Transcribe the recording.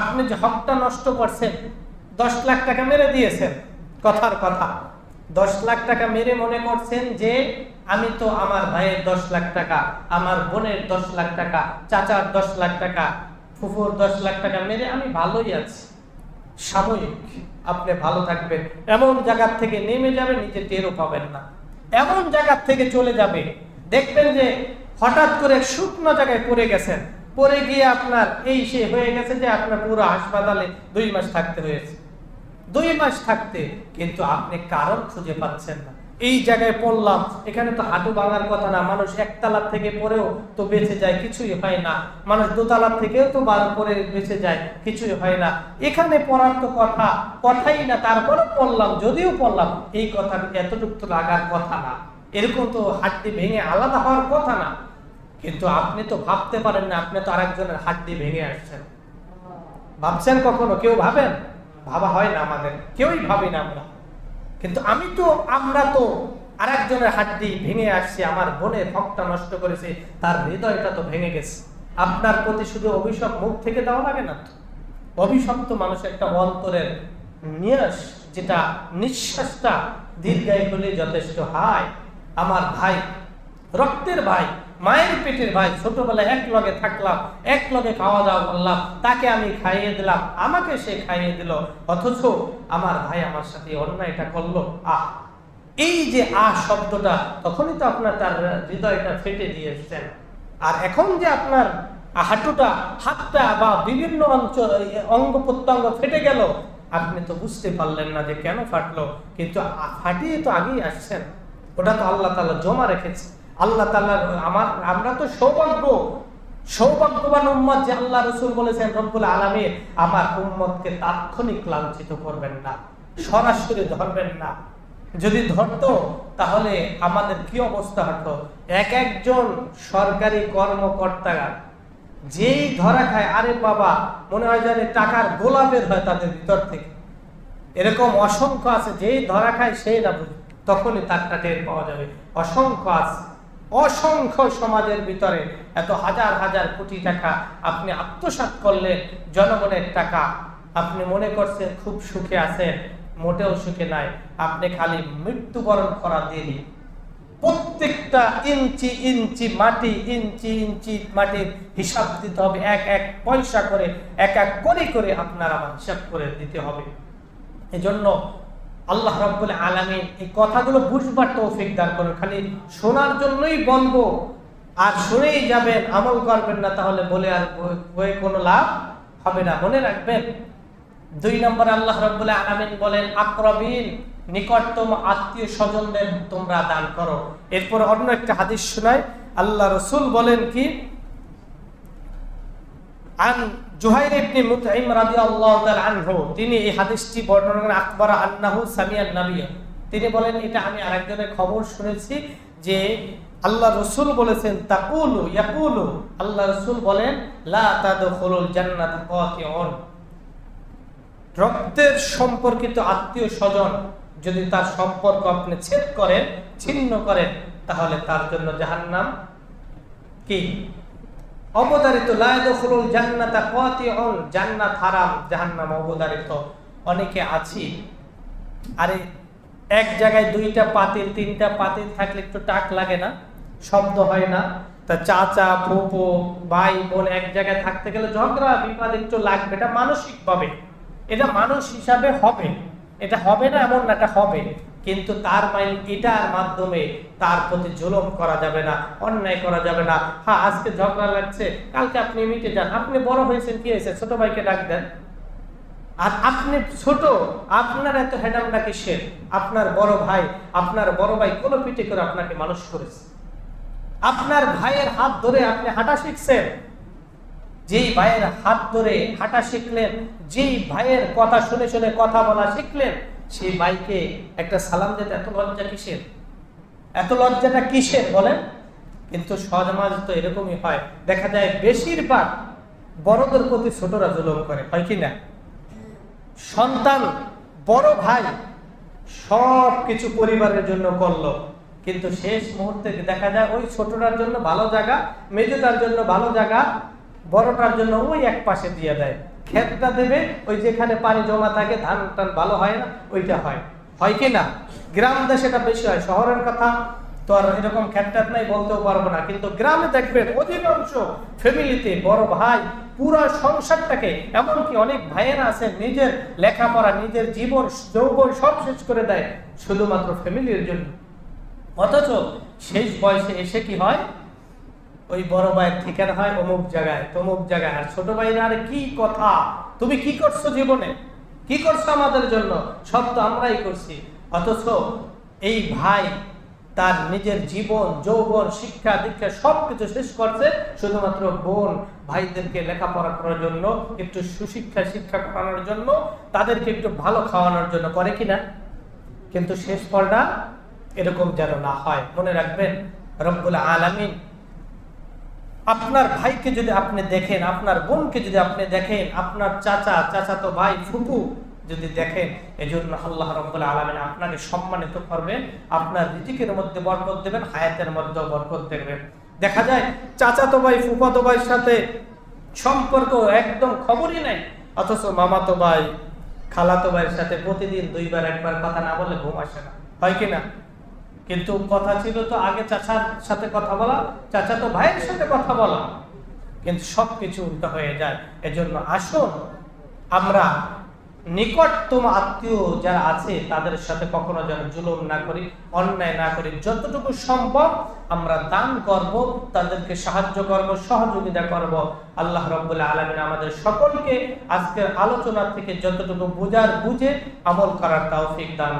আপনি যে হকটা নষ্ট করছেন, দশ লাখ টাকা মেরে দিয়েছেন, কথার কথা। দশ লাখ টাকা মেরে মনে করছেন যে, আমি তো আমার ভাইয়ের দশ লাখ টাকা, আমার বোনের দশ লাখ টাকা, চাচার দশ লাখ টাকা, ফুফুর দশ লাখ টাকা মেরে আমি ভালোই আছি। সাময়িক, আপনি ভালো থাকবেন। এমন জায়গার থেকে নেমে যাবে, নিজে টেরও পাবেন না। এমন জায়গার থেকে চলে যাবে, দেখবেন যে হঠাৎ করে শুকনো জায়গায় পড়ে গেছেন। পড়ে গিয়ে আপনার এই সে হয়ে গেছে যে আপনার পুরো হাসপাতালে দুই মাস থাকতে হয়েছে। দুই মাস থাকতে, কিন্তু আপনি কারণ খুঁজে পাচ্ছেন না। এই জায়গায় পড়লাম, এখানে তো হাঁটু ভাঙার কথা না, মানুষ একতলার থেকে পরেও তো বেঁচে যায়, কিছুই হয় না। মানুষ দোতলা থেকেও তো বার করে বেঁচে যায়, কিছুই হয় না। এখানে পড়ার তো কথা, কথাই না, তারপরে পড়লাম, যদিও পড়লাম, এই কথা এতটুকু লাগার কথা না। এরকম তো হাড্ডি ভেঙে আলাদা হওয়ার কথা না। কিন্তু আপনি তো ভাবতে পারেন না, আপনি তো আরেকজনের হাড্ডি ভেঙে আসছেন। ভাবছেন কখনো? কেউ ভাবেন? ভাবা হয় না আমাদের। কেউই ভাবি না আমরা। কিন্তু আমি তো, আমরা তো আরেকজনের হাড্ডি ভেঙে আসছি, আমার বোনের হকটা নষ্ট করেছে, তার হৃদয়টা তো ভেঙে গেছে। আপনার প্রতি শুধু অভিশাপ মুখ থেকে দেওয়া লাগে না তো? অভিশাপ তো মানুষের একটা অন্তরের নিয়াস, যেটা নিঃশ্বাসটা দীর্ঘায় হলে যথেষ্ট। হয়, আমার ভাই, রক্তের ভাই মায়ের পেটের ভাই ছোটবেলায় এক লগে থাকলাম, এক লগে খাওয়া দাওয়া করলাম, তাকে আমি খাইয়ে দিলাম, আমাকে সে খাইয়ে দিল। অথচ আমার ভাই আমার সাথে অন্যায়টা করল। আহ! এই যে আ শব্দটা, তখনই তো আপনার তার হৃদয়টা ফেটে দিয়েছেন। আর এখন যে আপনার হাঁটুটা, হাতটা বা বিভিন্ন অঞ্চল অঙ্গ প্রত্যঙ্গ ফেটে গেল, আপনি তো বুঝতে পারলেন না যে কেন ফাটলো। কিন্তু ফাটিয়ে তো আগেই আসছেন। ওটা তো আল্লাহ তাআলা জমা রেখেছে। আল্লাহ তাআলা, আমার, আমরা তো সৌভাগ্য, সৌভাগ্যবান উম্মত যে আল্লাহ রসুল বলেছেন, রব্বুল আলামিন, আমার উম্মতকে তাৎক্ষণিক লাঞ্ছিত করবেন না, সরাসরি ধরবেন না। যদি ধরতো, তাহলে আমাদের কি অবস্থা হতো? এক একজন সরকারি কর্মকর্তা যেই ধরা খায়, আরে বাবা, মনে হয় যেন টাকার গোলা বের হয় তাদের ভিতর থেকে। এরকম অসংখ্য আছে, যেই ধরা খায়, সেই না বুঝে তখনই তারটা টের পাওয়া যাবে। অসংখ্য আছে। অসংখ্য সমাজের ভিতরে এত হাজার হাজার কোটি টাকা আপনি আত্মসাৎ করলেন, জনগণের টাকা। আপনি মনে করছেন খুব সুখে আছেন, মোটেও সুখে নাই। আপনি খালি মৃত্যুবরণ করা দেরি প্রত্যেকটা ইঞ্চি ইঞ্চি মাটি, ইঞ্চি ইঞ্চি মাটির হিসাব দিতে হবে, এক এক পয়সা করে, এক এক করে করে আপনার হিসাব করে দিতে হবে। এজন্য আল্লাহ রাব্বুল আলামিন এই কথাগুলো বুঝবার তৌফিক দান করুন। খালি শোনার জন্যই বলব, আর শুনেই যাবেন, আমল করবেন না, তাহলে বলে আর বই কোনো লাভ হবে না। মনে রাখবেন, দুই নম্বর আল্লাহ রাব্বুল আলামিন বলেন, আকরাবিন, নিকটতম আত্মীয় স্বজনদের তোমরা দান করো। এরপর অন্য একটা হাদিস শোনায়, আল্লাহ রসুল বলেন কি জুহাইর ইবনে মুতঈম রাদিয়াল্লাহু তাআলা আনহু, তিনি এই হাদিসটি বর্ণনা করেন, আকবর আন্নাহু সামিয়ান নবী তিনি বলেন, এটা আমি আরেকজনের খবর শুনেছি যে আল্লাহ রসুল বলেছেন, তাকুলু ইয়াকুলু। আল্লাহ রসুল বলেন, লা তাদখুলুল জান্নাত কাতিউন। রক্তের সম্পর্কিত আত্মীয় স্বজন যদি তার সম্পর্ক আপনি ছেদ করেন, ছিন্ন করেন, তাহলে তার জন্য জাহান্নাম কি? জাহান্নাম অবদারিত অনেকে আছি। আরে, এক জায়গায় দুইটা পাতিল, তিনটা পাতিল থাকলে একটু টাক লাগে না? শব্দ হয় না? তা চাচা, ফুপু, ভাই, বোন এক জায়গায় থাকতে গেলে ঝগড়া, বিবাদ একটু লাগবে। এটা মানসিক ভাবে এটা মানুষ হিসাবে হবে। এটা হবে না এমন না, এটা হবে। কিন্তু তার মাইল এটার মাধ্যমে তার প্রতি জুলুম করা যাবে না, অন্যায় করা যাবে না। হ্যাঁ আজকে ঝগড়া লাগছে, কালকে আপনি মিটে যান। আপনি বড় হয়েছেন, কি হয়েছে? ছোট ভাইকে ডাক দেন। আর আপনি ছোট, আপনার এত হেডামটা কিসের? আপনার বড় ভাই, আপনার বড় ভাই কোনো পিঠে করে আপনাকে মানুষ করেছে। আপনার ভাইয়ের হাত ধরে আপনি হাঁটা শিখছেন। যেই ভাইয়ের হাত ধরে হাঁটা শিখলেন, যেই ভাইয়ের কথা শুনে শুনে কথা বলা শিখলেন সেই ভাইকে একটা সালাম দিতে এত লজ্জা কিসের? এত লজ্জাটা কিসের বলেন? কিন্তু সমাজ তো এরকমই হয়। দেখা যায় বেশিরভাগ বড়দের প্রতি ছোটরা জুলুম করে, হয় কি না? সন্তান, বড় ভাই সব কিছু পরিবারের জন্য করল। কিন্তু শেষ মুহূর্তে দেখা যায় ওই ছোটটার জন্য ভালো জায়গা, মেজোটার জন্য ভালো জায়গা, বড়টার জন্য ওই এক পাশে দিয়ে দেয়। ক্ষেতটা দেবে, ওই যেখানে পানি জমা থাকে ধান টান ভালো হয় না, ওইটা হয়। হয় কি না? গ্রাম দেশে এটা বেশি হয়, শহরের কথা তো আর এরকম ক্ষেতটাত নাই, বলতেও পারব না। কিন্তু গ্রামে দেখবেন অধিকাংশ ফ্যামিলিতে বড় ভাই পুরো সংসারটাকে, এমনকি অনেক ভাইয়েরা আছে, নিজের লেখাপড়া, নিজের জীবন, যৌবন সব শেষ করে দেয়, শুধুমাত্র ফ্যামিলির জন্য। অথচ শেষ বয়সে এসে কি হয়? ওই বড় ভাইয়ের ঠিকানা হয় অমুক জায়গায়, তমুক জায়গায়। আর ছোট ভাইয়ের আর কি কথা? তুমি কি করছ জীবনে? কি করছ আমাদের জন্য? সব তো আমরাই করছি। অথচ এই ভাই তার নিজের জীবন, যৌবন, শিক্ষা, দীক্ষা সবকিছু শেষ করছে শুধুমাত্র বোন ভাইদেরকে লেখাপড়া করার জন্য, একটু সুশিক্ষা, শিক্ষা করানোর জন্য, তাদেরকে একটু ভালো খাওয়ানোর জন্য করে কিনা কিন্তু শেষ ফলটা এরকম যেন না হয়। মনে রাখবেন, রব্বুল আলামিন আপনার ভাইকে যদি আপনি দেখেন, আপনার বোনকে যদি আপনি দেখেন, আপনার চাচা, চাচাতো ভাই, ফুপু যদি দেখেন, এজন্য আল্লাহ রব্বুল আলামিন আপনাকে সম্মানিত করবেন, আপনার রিজিকের মধ্যে বরকত দেবেন, হায়াতের মধ্যে বরকত দেবেন। দেখা যায়, চাচাতো ভাই, ফুফাতো ভাইয়ের সাথে সম্পর্ক একদম খবরই নাই, অথচ মামাতো ভাই, খালাতো ভাইয়ের সাথে প্রতিদিন দুইবার, একবার কথা না বলে ঘুম আসে না। হয় কি না? কিন্তু কথা ছিল তো আগে চাচার সাথে কথা বলা, চাচা তো ভাইয়ের সাথে কথা বলা। কিন্তু সবকিছু উল্টো হয়ে যায়। এজন্য আসুন, আমরা নিকটতম আত্মীয় যারা আছে, তাদের সাথে কখনো যেন জুলুম না করি, অন্যায় না করি। যতটুকু সম্ভব আমরা দান করব, তাদেরকে সাহায্য করব, সহযোগিতা করব। আল্লাহ রব্বুল্লাহ আলমিন আমাদের সকলকে আজকের আলোচনা থেকে যতটুকু বোঝার বুঝে আমল করার তৌফিক দান।